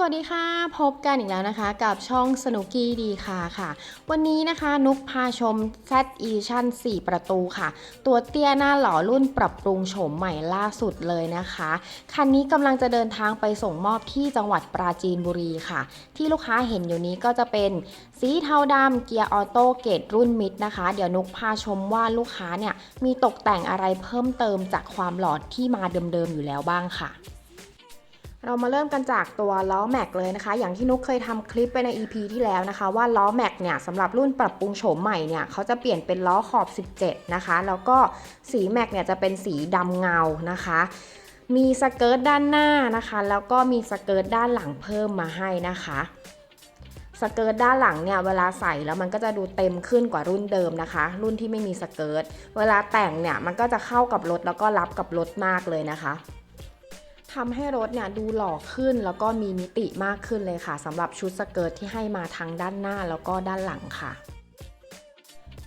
สวัสดีค่ะ พบกันอีกแล้วนะคะกับช่องสนุกี้ดีค่ะค่ะ วันนี้นะคะนุกพาชม Z Edition 4 ประตูค่ะ ตัวเตี้ยหน้าหล่อรุ่นปรับปรุงโฉมใหม่ล่าสุดเลยนะคะ คันนี้กำลังจะเดินทางไปส่งมอบที่จังหวัดปราจีนบุรีค่ะ ที่ลูกค้าเห็นอยู่นี้ก็จะเป็นสีเทาดำเกียร์ออโต้เกตรุ่นมิดนะคะ เดี๋ยวนุกพาชมว่าลูกค้าเนี่ยมีตกแต่งอะไรเพิ่มเติมจากความหล่อที่มาเดิมๆอยู่แล้วบ้างค่ะ เรามาเริ่มกันจากตัวล้อแม็กเลยนะคะ อย่างที่นุกเคยทำคลิปไปใน EP ที่แล้วนะคะ ว่าล้อแม็กเนี่ยสำหรับรุ่นปรับปรุงโฉมใหม่เนี่ยเขาจะเปลี่ยนเป็นล้อขอบ 17 นะคะ แล้วก็สีแม็กเนี่ยจะเป็นสีดำเงานะคะ มีสเกิร์ตด้านหน้านะคะ แล้วก็มีสเกิร์ตด้านหลังเพิ่มมาให้นะคะสเกิร์ตด้านหลังเนี่ยเวลาใส่แล้วมันก็จะดูเต็มขึ้นกว่ารุ่นเดิมนะคะ รุ่นที่ไม่มีสเกิร์ตเวลาแต่งเนี่ยมันก็จะเข้ากับรถแล้วก็รับกับรถมากเลยนะคะ ทำให้รถเนี่ยดูหล่อขึ้นแล้วก็มีมิติมากขึ้นเลยค่ะสำหรับชุดสเกิร์ตที่ให้มาทั้งด้านหน้าแล้วก็ด้านหลังค่ะ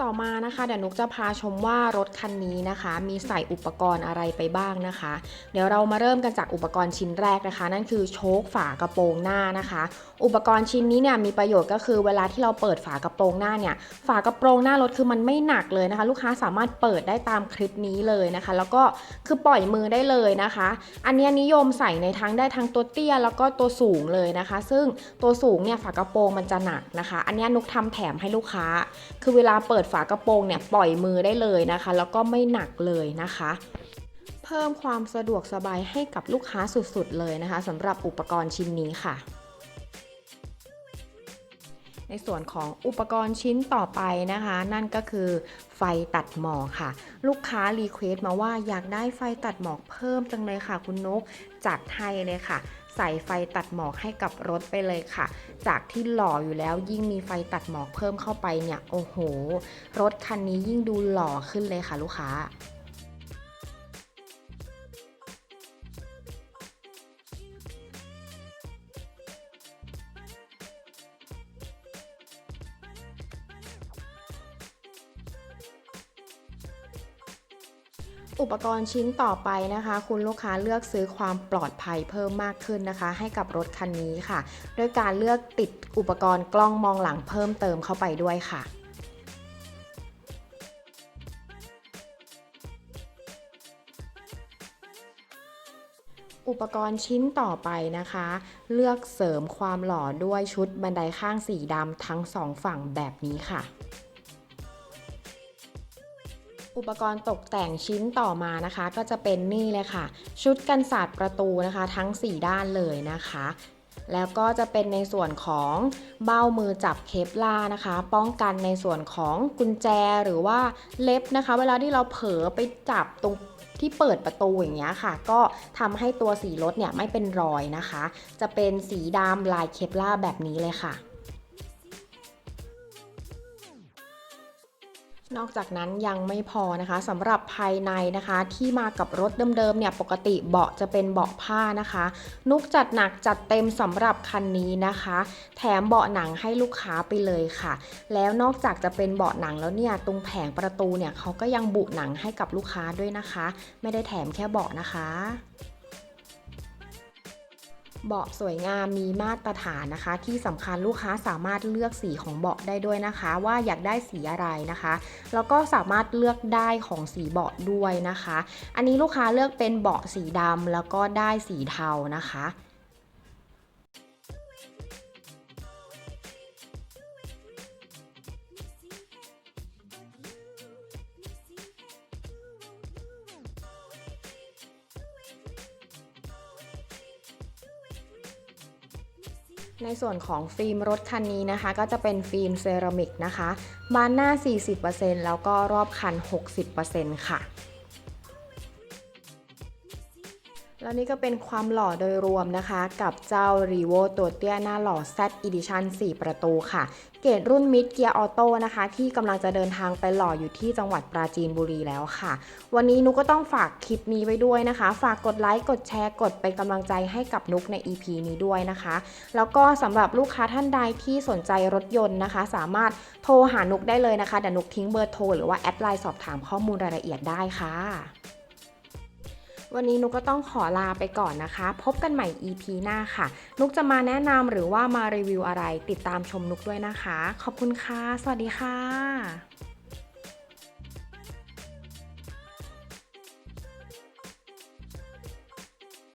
ต่อมานะคะเดี๋ยวนุกจะพาชมว่ารถคันนี้นะคะ มีใส่อุปกรณ์อะไรไปบ้างนะคะ เดี๋ยวเรามาเริ่มกันจากอุปกรณ์ชิ้นแรกนะคะ นั่นคือโชคฝากระโปรงหน้านะคะ อุปกรณ์ชิ้นนี้เนี่ยมีประโยชน์ก็คือเวลาที่เราเปิดฝากระโปรงหน้าเนี่ยฝากระโปรงหน้ารถคือมันไม่หนักเลยนะคะ ลูกค้าสามารถเปิดได้ตามคลิปนี้เลยนะคะ แล้วก็คือปล่อยมือได้เลยนะคะ อันเนี้ยนิยมใส่ในทั้งได้ทั้งตัวเตี้ยแล้วก็ตัวสูงเลยนะคะ ซึ่งตัวสูงเนี่ยฝากระโปรงมันจะหนักนะคะ อันเนี้ยนุกทำแถมให้ลูกค้า คือเวลาเปิดฝากระโปรงเนี่ยปล่อยมือได้เลยนะคะ แล้วก็ไม่หนักเลยนะคะเพิ่มความสะดวกสบายให้กับลูกค้าสุดๆ เลยนะคะสำหรับอุปกรณ์ชิ้นนี้ค่ะ ในส่วนของอุปกรณ์ชิ้นต่อไปนะคะ นั่นก็คือไฟตัดหมอกค่ะ ลูกค้ารีเควสต์มาว่าอยากได้ไฟตัดหมอกเพิ่มจังเลยค่ะ คุณนกจัดให้เลยค่ะ ใส่ไฟตัดหมอกให้กับรถไปเลยค่ะ จากที่หล่ออยู่แล้วยิ่งมีไฟตัดหมอกเพิ่มเข้าไปเนี่ยโอ้โห รถคันนี้ยิ่งดูหล่อขึ้นเลยค่ะ ลูกค้า อุปกรณ์ชิ้นต่อไปนะคะ คุณลูกค้าเลือกซื้อความปลอดภัยเพิ่มมากขึ้นนะคะ ให้กับรถคันนี้ค่ะด้วยการเลือกติดอุปกรณ์กล้องมองหลังเพิ่มเติมเข้าไปด้วยค่ะอุปกรณ์ชิ้นต่อไปนะคะ เลือกเสริมความหล่อด้วยชุดบันไดข้างสีดำทั้งสองฝั่งแบบนี้ค่ะ อุปกรณ์ตกแต่งชิ้นต่อมานะคะ ก็จะเป็นนี่เลยค่ะ ชุดกันศาสตร์ประตูนะคะ ทั้ง 4 ด้านเลยนะคะ แล้วก็จะเป็นในส่วนของเบ้ามือจับเคปล่านะคะ ป้องกันในส่วนของกุญแจหรือว่าเล็บนะคะ เวลาที่เราเผลอไปจับตรงที่เปิดประตูอย่างเงี้ยค่ะ ก็ทำให้ตัวสีรถเนี่ยไม่เป็นรอยนะคะ จะเป็นสีดำลายเคปล่าแบบนี้เลยค่ะ นอกจากนั้นยังไม่พอนะคะสำหรับภายในนะคะที่มากับรถเดิมๆเนี่ยปกติเบาะจะเป็นเบาะผ้านะคะ นุกจัดหนักจัดเต็มสำหรับคันนี้นะคะ แถมเบาะหนังให้ลูกค้าไปเลยค่ะ แล้วนอกจากจะเป็นเบาะหนังแล้วเนี่ยตรงแผงประตูเนี่ยเขาก็ยังบุหนังให้กับลูกค้าด้วยนะคะ ไม่ได้แถมแค่เบาะนะคะ เบาะสวยงามมีมาตรฐานนะคะ ที่สำคัญลูกค้าสามารถเลือกสีของเบาะได้ด้วยนะคะ ว่าอยากได้สีอะไรนะคะ แล้วก็สามารถเลือกได้ของสีเบาะด้วยนะคะ อันนี้ลูกค้าเลือกเป็นเบาะสีดำแล้วก็ได้สีเทานะคะ ในส่วนของฟิล์มรถคันนี้นะคะ ก็จะเป็นฟิล์มเซรามิกนะคะ บานหน้า 40%แล้วก็รอบคัน 60%ค่ะ แล้วนี่ก็เป็นความหล่อโดยรวมนะคะ กับเจ้า r e v o ตัวเตี้ยหน้าหล่อ Z Edition 4 ประตูค่ะ เกรดรุ่นมิดเกียร์ออโต้นะคะ ที่กำลังจะเดินทางไปหล่ออยู่ที่จังหวัดปราจีนบุรีแล้วค่ะ วันนี้นุกก็ต้องฝากคลิปนี้ไว้ด้วยนะคะ ฝากกดไลค์ กดแชร์ กดเป็นกำลังใจให้กับนุกใน EP นี้ด้วยนะคะ แล้วก็สำหรับลูกค้าท่านใดที่สนใจรถยนต์นะคะ สามารถโทรหานุกได้เลยนะคะเดี๋ยวนุกทิ้งเบอร์โทรหรือว่าแอดไลน์สอบถามข้อมูลรายละเอียดได้ค่ะ วันนี้นุกก็ต้องขอลาไปก่อนนะคะ พบกันใหม่ EP หน้าค่ะ นุกจะมาแนะนำหรือว่ามารีวิวอะไรติดตามชมนุกด้วยนะคะ ขอบคุณค่ะ สวัสดีค่ะ